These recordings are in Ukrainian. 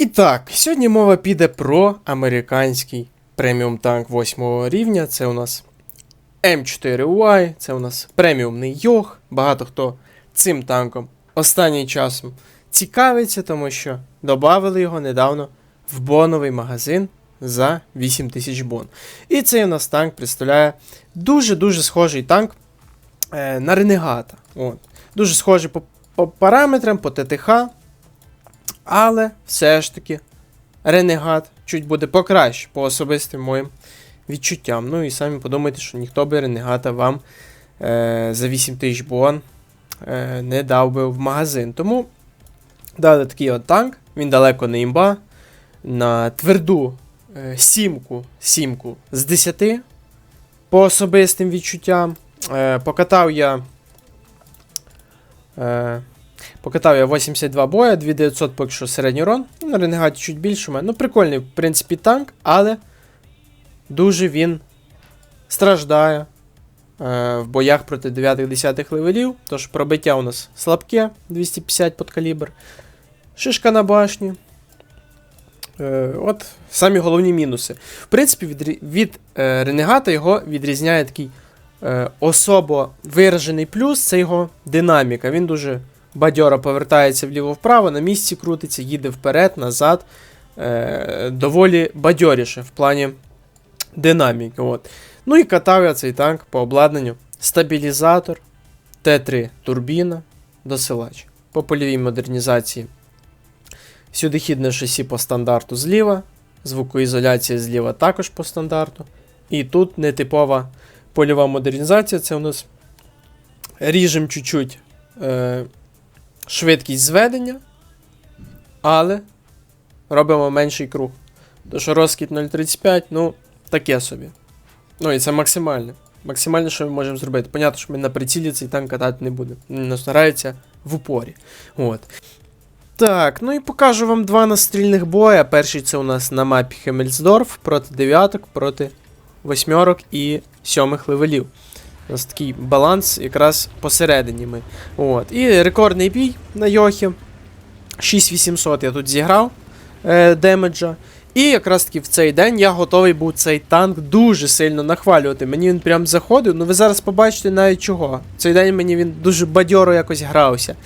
І так, сьогодні мова піде про американський преміум танк 8 рівня. Це у нас М4Y, це у нас преміумний Йог. Багато хто цим танком останнім часом цікавиться, тому що додали його недавно в боновий магазин за 8000 бон. І цей у нас танк представляє дуже-дуже схожий танк е, на Ренегата. От. Дуже схожий по, по параметрам, по ТТХ. Але все ж таки Ренегат чуть буде покраще по особистим моїм відчуттям. Ну і самі подумайте, що ніхто би Ренегата вам е, за 8 тисяч бон е, не дав би в магазин. Тому дали такий от танк, він далеко не імба. На тверду е, сімку, сімку з 10 по особистим відчуттям. Е, покатав я. Е, Покатав я 82 боя, 2900 поки що середній урон. Ну, На Ренегаті чуть більше. Ну, прикольний, в принципі, танк, але дуже він страждає е, в боях проти 9-10 левелів. Тож пробиття у нас слабке, 250 під калібр. Шишка на башні. Е, от самі головні мінуси. В принципі, від, від е, Ренегата його відрізняє такий е, особо виражений плюс це його динаміка. Він дуже бадьоро повертається вліво-вправо, на місці крутиться, їде вперед, назад. Е, доволі бадьоріше в плані динаміки. От. Ну і катав цей танк по обладнанню. Стабілізатор, Т3 турбіна, досилач. По польовій модернізації. Сюдихідне шасі по стандарту зліва, звукоізоляція зліва також по стандарту. І тут нетипова польова модернізація. Це у нас ріжем чуть-чуть е, швидкість зведення, але робимо менший круг. Тож розкид 0.35, ну, таке собі. Ну і це максимальне. Максимальне, що ми можемо зробити. Понятно, що ми на прицілі цей танк катати не будемо. Він старається в упорі. От. Так, ну і покажу вам два настрільних боя. Перший це у нас на мапі Хемельсдорф проти дев'яток, проти восьмерок і сьомих левелів. У нас такий баланс якраз посередині ми. От. І рекордний бій на Йохі. 6800 я тут зіграв е, демеджа. І якраз таки в цей день я готовий був цей танк дуже сильно нахвалювати. Мені він прям заходив. Ну ви зараз побачите навіть чого. Цей день мені він дуже бадьоро якось грався.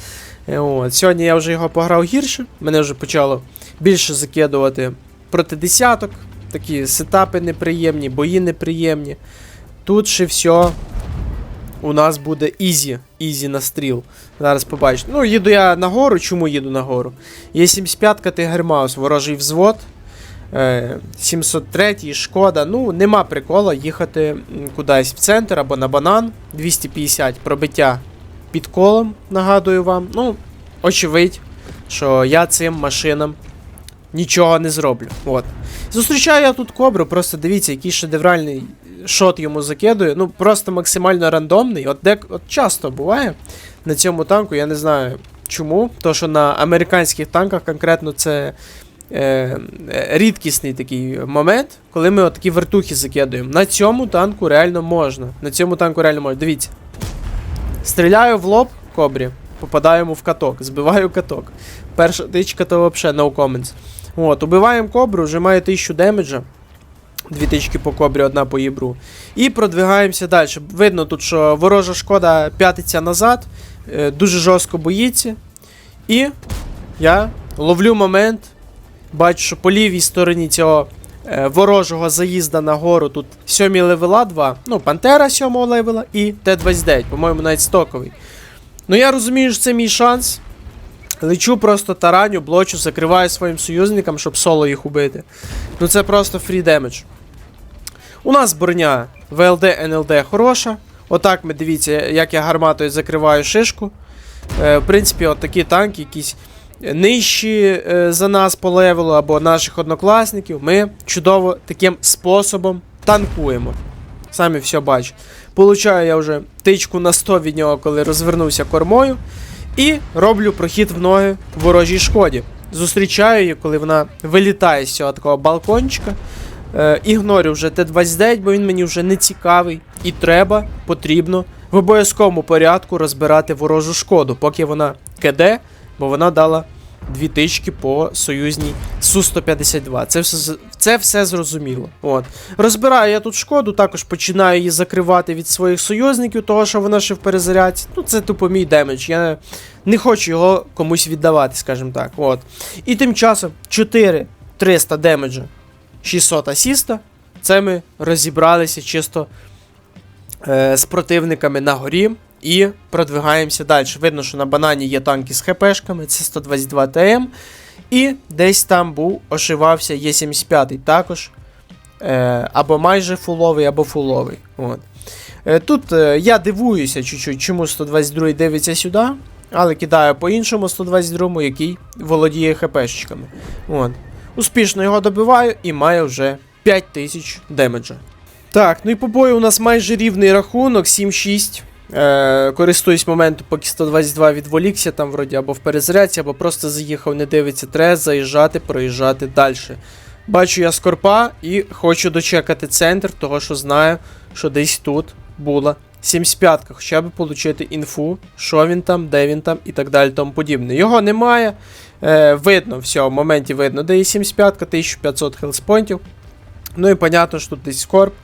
Е, От. Сьогодні я вже його пограв гірше. Мене вже почало більше закидувати проти десяток. Такі сетапи неприємні, бої неприємні. Тут ще все у нас буде ізі, ізі настріл. Зараз побачите. Ну, їду я нагору. Чому їду нагору? Є 75-ка Тигермаус, ворожий взвод. Е, 703 шкода. Ну, нема прикола їхати кудись в центр або на банан. 250 пробиття під колом, нагадую вам. Ну, очевидь, що я цим машинам нічого не зроблю. От. Зустрічаю я тут кобру, просто дивіться, який шедевральний шот йому закидую. Ну, просто максимально рандомний. От, дек, от часто буває на цьому танку, я не знаю чому. То, що на американських танках конкретно це е, рідкісний такий момент, коли ми отакі вертухи закидуємо. На цьому танку реально можна. На цьому танку реально можна. Дивіться. Стріляю в лоб кобрі, попадаємо в каток, збиваю каток. Перша тичка то взагалі no comments. От, убиваємо кобру, вже має 1000 демеджа. Дві тички по кобрі, одна по їбру. І продвигаємося далі. Видно тут, що ворожа шкода п'ятиться назад, е, дуже жорстко боїться. І я ловлю момент. Бачу, що по лівій стороні цього е, ворожого заїзда на гору тут 7 левела 2. Ну, Пантера 7 левела і Т-29, по-моєму, навіть стоковий. Ну я розумію, що це мій шанс. Лечу просто тараню, блочу, закриваю своїм союзникам, щоб соло їх убити. Ну це просто фрі демедж. У нас броня ВЛД, НЛД хороша. Отак ми дивіться, як я гарматою закриваю шишку. Е, в принципі, от такі танки, якісь нижчі е, за нас по левелу або наших однокласників, ми чудово таким способом танкуємо. Самі все бачите. Получаю я вже тичку на 100 від нього, коли розвернувся кормою. І роблю прохід в ноги ворожій шкоді. Зустрічаю її, коли вона вилітає з цього такого балкончика. Е, ігнорю вже Т-29, бо він мені вже не цікавий. І треба, потрібно в обов'язковому порядку розбирати ворожу шкоду, поки вона КД, бо вона дала дві тички по союзній Су-152. Це все, це все зрозуміло. От. Розбираю я тут шкоду, також починаю її закривати від своїх союзників, того що вона ще в перезарядці. Ну, це тупо мій демедж. Я не хочу його комусь віддавати, скажімо так. От. І тим часом 4 300 демеджа, 600 асіста. Це ми розібралися чисто е, з противниками на горі і продвигаємося далі. Видно, що на банані є танки з хпшками, це 122 ТМ. І десь там був, ошивався Є75 також. Е, або майже фуловий, або фуловий. От. Е, тут е, я дивуюся чуть-чуть, чому 122 дивиться сюди, але кидаю по іншому 122, який володіє хпшечками. От. Успішно його добиваю і маю вже 5000 демеджа. Так, ну і по бою у нас майже рівний рахунок, 7-6. Е, користуюсь моментом, поки 122 відволікся, там вроді або в перезарядці, або просто заїхав, не дивиться, треба заїжджати, проїжджати далі. Бачу я скорпа і хочу дочекати центр, того що знаю, що десь тут була 75 ка хоча б отримати інфу, що він там, де він там і так далі тому подібне. Його немає. Е, видно, все, в моменті видно, де є 75 1500 хелспонтів. Ну і понятно, що тут десь скорп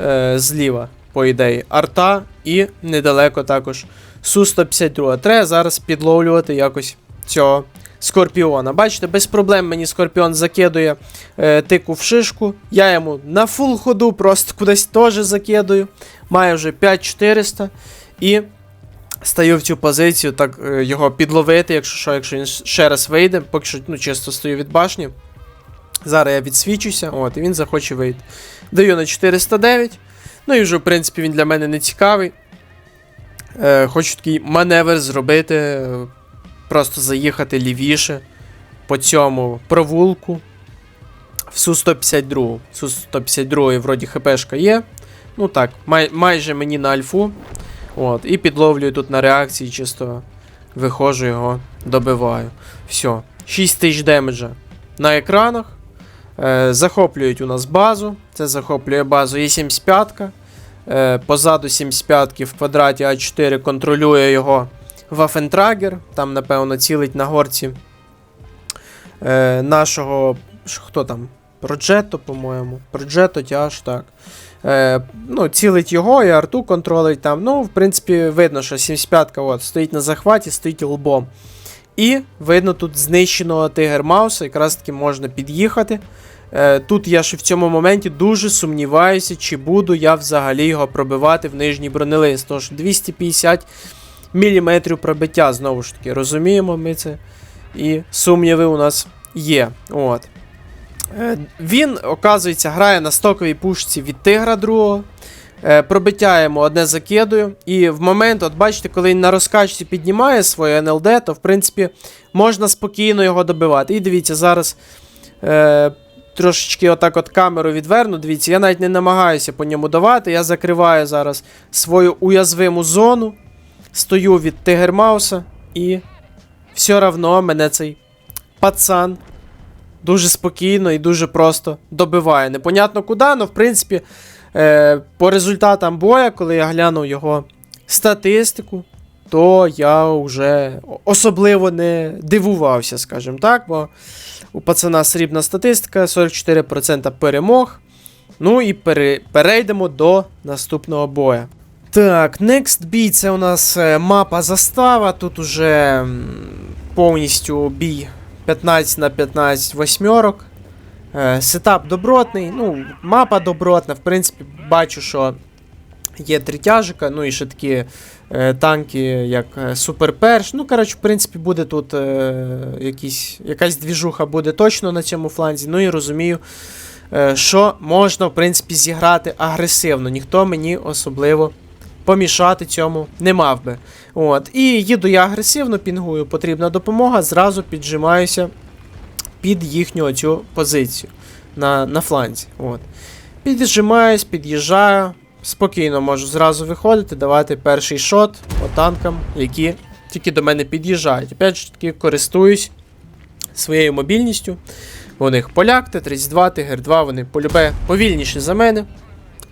е, зліва, по ідеї, арта і недалеко також Су-152. Треба зараз підловлювати якось цього скорпіона. Бачите, без проблем мені скорпіон закидує е, тику в шишку. Я йому на фул ходу просто кудись теж закидую. Маю вже 5400 і стаю в цю позицію, так е, його підловити, якщо що, якщо він ще раз вийде, поки що ну, чисто стою від башні. Зараз я відсвічуся, от, і він захоче вийти. Даю на 409. Ну і вже, в принципі, він для мене не цікавий. Е, хочу такий маневр зробити, е, просто заїхати лівіше по цьому провулку. В Су-152. Су-152 вроді ХПшка є. Ну так, май, майже мені на альфу. От, і підловлюю тут на реакції, чисто виходжу його, добиваю. Все. 6 тисяч демеджа на екранах. Е, захоплюють у нас базу. Це захоплює базу є 75 е, Позаду 75 в квадраті А4 контролює його Вафентрагер. Там, напевно, цілить на горці е, нашого. Хто там? Проджето, по-моєму. Проджето тяж, так. Е, ну, цілить його і арту контролить там. Ну, в принципі, видно, що 75-ка от, стоїть на захваті, стоїть лбом. І видно тут знищеного Тигер Мауса, якраз таки можна під'їхати. Е, тут я ще в цьому моменті дуже сумніваюся, чи буду я взагалі його пробивати в нижній бронелист. Тож 250 мм пробиття, знову ж таки, розуміємо ми це. І сумніви у нас є. От. Е, Він, оказується, грає на стоковій пушці від тигра другого. Е, Пробиття йому одне закидую. І в момент, от бачите, коли він на розкачці піднімає своє НЛД, то в принципі можна спокійно його добивати. І дивіться, зараз трошечки отак от камеру відверну. Дивіться, я навіть не намагаюся по ньому давати. Я закриваю зараз свою уязвиму зону. Стою від Тигермауса і все равно мене цей пацан дуже спокійно і дуже просто добиває. Непонятно куди, але в принципі, е, по результатам боя, коли я глянув його статистику, то я вже особливо не дивувався, скажімо так, бо у пацана срібна статистика, 44% перемог. Ну і пере, перейдемо до наступного боя. Так, next бій це у нас е, мапа застава. Тут уже повністю бій 15 на 15 восьмерок. Е, Сетап добротний, ну, мапа добротна. В принципі, бачу, що є тритяжика, ну і ще такі е, танки, як е, Супер Перш. Ну, коротше, в принципі, буде тут е, якісь, якась двіжуха буде точно на цьому фланзі. Ну і розумію, е, що можна, в принципі, зіграти агресивно. Ніхто мені особливо помішати цьому не мав би. От. І їду я агресивно, пінгую, потрібна допомога, зразу піджимаюся під їхню цю позицію на, на фланзі. От. Піджимаюсь, під'їжджаю, спокійно можу зразу виходити, давати перший шот по танкам, які тільки до мене під'їжджають. Опять ж таки, користуюсь своєю мобільністю. У них поляк, Т-32, Тигр-2, вони полюбе повільніші за мене.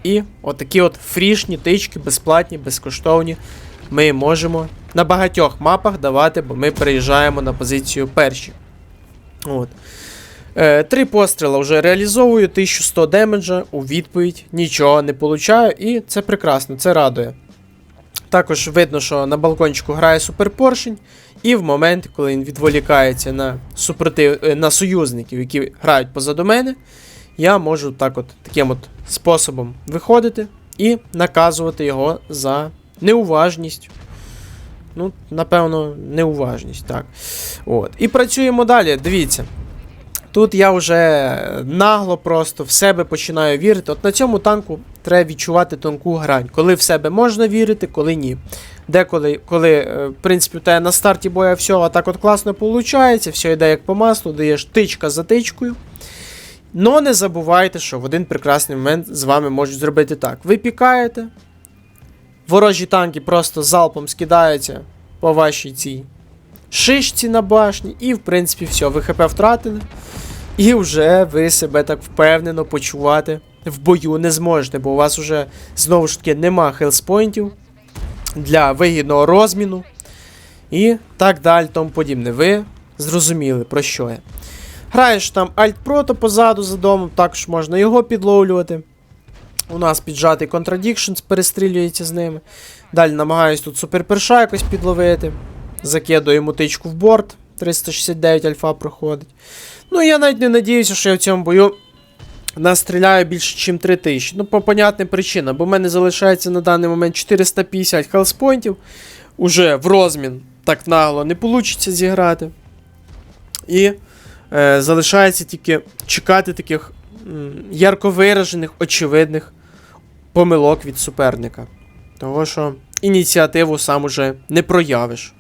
І отакі от фрішні тички, безплатні, безкоштовні, ми можемо на багатьох мапах давати, бо ми переїжджаємо на позицію перші. От. Е, три постріла вже реалізовую, 1100 демеджа у відповідь, нічого не получаю, і це прекрасно, це радує. Також видно, що на балкончику грає суперпоршень, і в момент, коли він відволікається на, супротив... е, на союзників, які грають позаду мене, я можу так от, таким от способом виходити і наказувати його за неуважність. Ну, напевно, неуважність, так. От. І працюємо далі. Дивіться. Тут я вже нагло просто в себе починаю вірити. От на цьому танку треба відчувати тонку грань. Коли в себе можна вірити, коли ні. Деколи, коли, е, в принципі, у тебе на старті боя все так от класно виходить, все йде як по маслу, даєш тичка за тичкою. Но не забувайте, що в один прекрасний момент з вами можуть зробити так. Ви пікаєте, ворожі танки просто залпом скидаються по вашій цій шишці на башні, і, в принципі, все, ви ХП втратили. І вже ви себе так впевнено почувати в бою не зможете, бо у вас вже знову ж таки нема хелспойнтів для вигідного розміну. І так далі, тому подібне. Ви зрозуміли, про що я. Граєш там Alt-Proto позаду за домом, також можна його підловлювати. У нас піджатий Contradictions перестрілюється з ними. Далі намагаюсь тут суперперша якось підловити. Закидую йому тичку в борт. 369 альфа проходить. Ну, я навіть не надіюся, що я в цьому бою настріляю більше, ніж 3000. Ну, по понятним причинам, бо в мене залишається на даний момент 450 хелспойнтів. Уже в розмін так нагло не вийде зіграти. І е, залишається тільки чекати таких м, ярко виражених, очевидних помилок від суперника. Того що ініціативу сам уже не проявиш.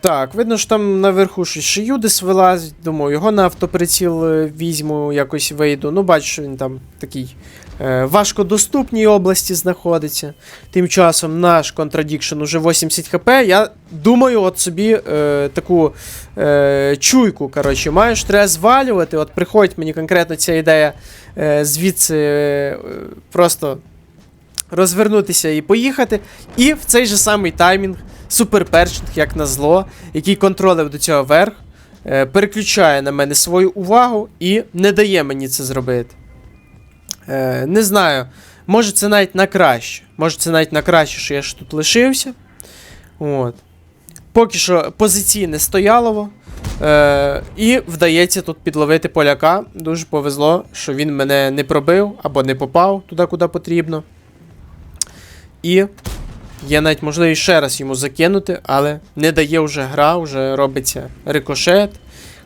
Так, видно, що там наверху щось шию десь вилазить. Думаю, його на автоприціл е, візьму, якось вийду. Ну, бачу, що він там такий е, важкодоступній області знаходиться. Тим часом наш Contradiction уже 80 хп. Я думаю, от собі е, таку е, чуйку, коротше, що треба звалювати. От приходить мені конкретно ця ідея е, звідси е, просто розвернутися і поїхати. І в цей же самий таймінг суперпершинг, як на зло, який контролив до цього верх, е, переключає на мене свою увагу і не дає мені це зробити. Е, не знаю, може це навіть на краще. Може це навіть на краще, що я ж тут лишився. От. Поки що позиційне стоялово. Е, і вдається тут підловити поляка. Дуже повезло, що він мене не пробив або не попав туди, куди потрібно. І Є навіть можливість ще раз йому закинути, але не дає вже гра, вже робиться рикошет.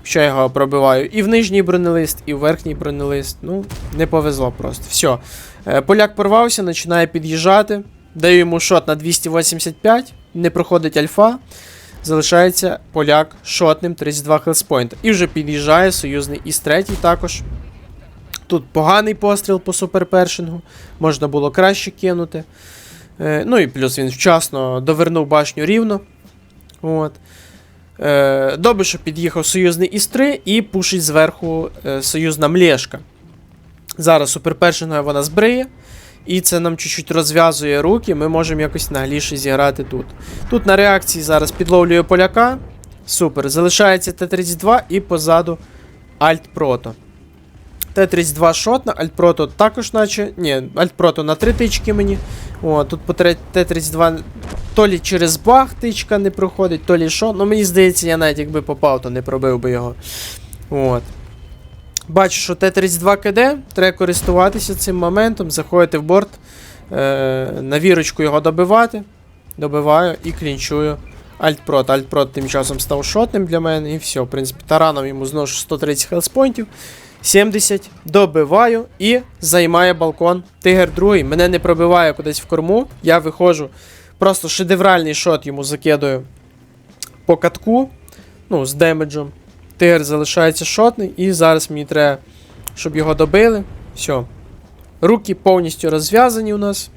Що я його пробиваю і в нижній бронелист, і в верхній бронелист. Ну, не повезло просто. Все. Поляк порвався, починає під'їжджати. Даю йому шот на 285, не проходить альфа. Залишається поляк шотним 32 хелспойнта. І вже під'їжджає союзний із третій також. Тут поганий постріл по суперпершингу. Можна було краще кинути. Е, ну і плюс він вчасно довернув башню рівно. От. Е, Добре, що під'їхав союзний Іс-3 і пушить зверху е, союзна млєшка. Зараз суперпершиною вона збриє. І це нам чуть-чуть розв'язує руки, ми можемо якось нагліше зіграти тут. Тут на реакції зараз підловлює поляка. Супер. Залишається Т-32 і позаду Альт-Прото. Т-32 шотна, Альт-Прото також наче. Ні, Альт-Прото на 3 тички мені. О, тут по Т-32 то лі через баг тичка не проходить, то лі що. Ну мені здається, я навіть якби попав, то не пробив би його. От. Бачу, що Т-32 КД, треба користуватися цим моментом, заходити в борт, е, на вірочку його добивати. Добиваю і клінчую Альтпрот. Альтпрот тим часом став шотним для мене і все. В принципі, тараном йому зношу 130 хелспойнтів. 70, добиваю і займає балкон. Тигр другий. Мене не пробиває кудись в корму. Я виходжу. Просто шедевральний шот йому закидаю по катку. Ну, з демеджем. Тигр залишається шотний, і зараз мені треба, щоб його добили. Все. Руки повністю розв'язані у нас.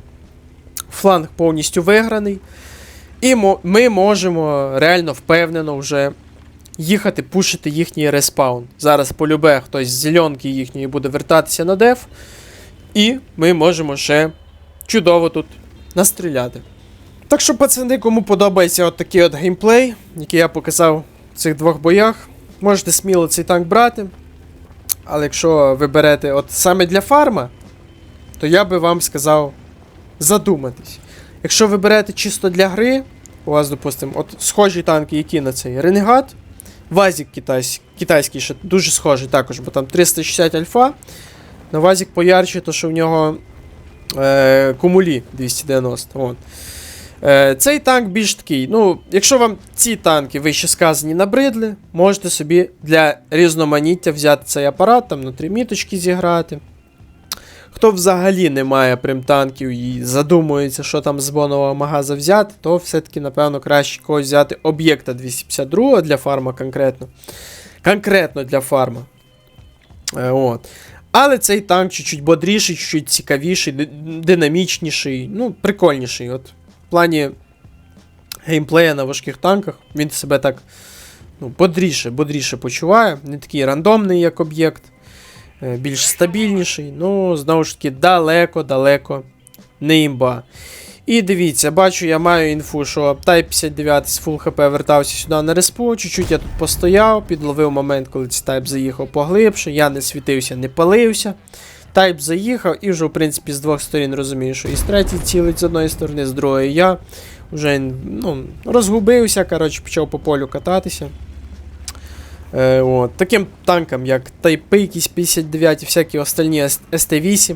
Фланг повністю виграний. І ми можемо реально впевнено вже їхати, пушити їхній респаун. Зараз полюбе хтось з зеленки їхньої буде вертатися на деф. І ми можемо ще чудово тут настріляти. Так що, пацани, кому подобається от такий от геймплей, який я показав в цих двох боях. можете сміло цей танк брати. Але якщо ви берете от саме для фарма, то я би вам сказав задуматись. Якщо ви берете чисто для гри, у вас, допустимо, от схожі танки, які на цей Ренегат, Вазік китайсь, китайський ще дуже схожий також, бо там 360 альфа. На Вазік поярче, то що в нього е, кумулі 290. От. Е, цей танк більш такий. Ну, якщо вам ці танки вище сказані набридли, можете собі для різноманіття взяти цей апарат, там на три міточки зіграти. Хто взагалі не має прям танків і задумується, що там з бонового магаза взяти, то все-таки, напевно, краще когось взяти об'єкта 252 для фарма конкретно. Конкретно для фарма. Е, от. Але цей танк чуть-чуть бодріший, чуть-чуть цікавіший, динамічніший, ну, прикольніший. От, в плані геймплея на важких танках він себе так ну, бодріше, бодріше почуває. Не такий рандомний, як об'єкт, більш стабільніший. Ну, знову ж таки, далеко-далеко не імба. І дивіться, бачу, я маю інфу, що Type 59 з Full HP вертався сюди на респу. Чуть-чуть я тут постояв, підловив момент, коли цей Type заїхав поглибше. Я не світився, не палився. Type заїхав і вже, в принципі, з двох сторін розумію, що і з третій цілить з одної сторони, з другої я вже ну, розгубився, коротше, почав по полю кататися. Е, от. Таким танкам, як якісь 59 і всякі остальні СТ-8,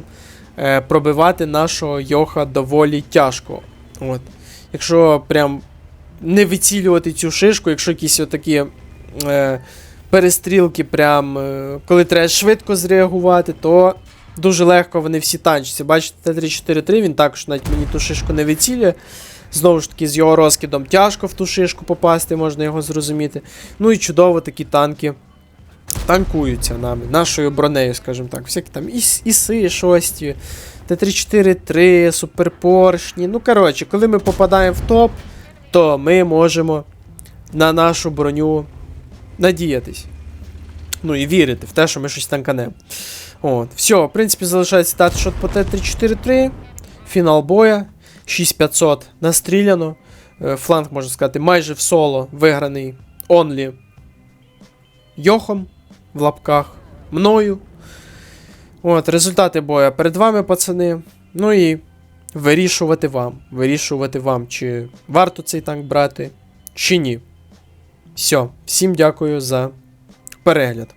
е, пробивати нашого Йоха доволі тяжко. От. Якщо прям не вицілювати цю шишку, якщо якісь отакі е, перестрілки, прям, е, коли треба швидко зреагувати, то дуже легко вони всі танчаться. Бачите, Т-343, він також навіть мені ту шишку не вицілює. Знову ж таки, з його розкидом тяжко в ту шишку попасти, можна його зрозуміти. Ну і чудово такі танки танкуються нами, нашою бронею, скажімо так. Всякі там іси, шості, Т-343, суперпоршні. Ну, коротше, коли ми попадаємо в топ, то ми можемо на нашу броню надіятись. Ну і вірити в те, що ми щось танканемо. От, все, в принципі, залишається дати шот по Т-343. Фінал боя. 6500 настріляно. Е, Фланг, можна сказати, майже в соло виграний онлі Йохом в лапках. Мною. От, результати боя перед вами, пацани. Ну і вирішувати вам. Вирішувати вам, чи варто цей танк брати, чи ні. Все, всім дякую за перегляд.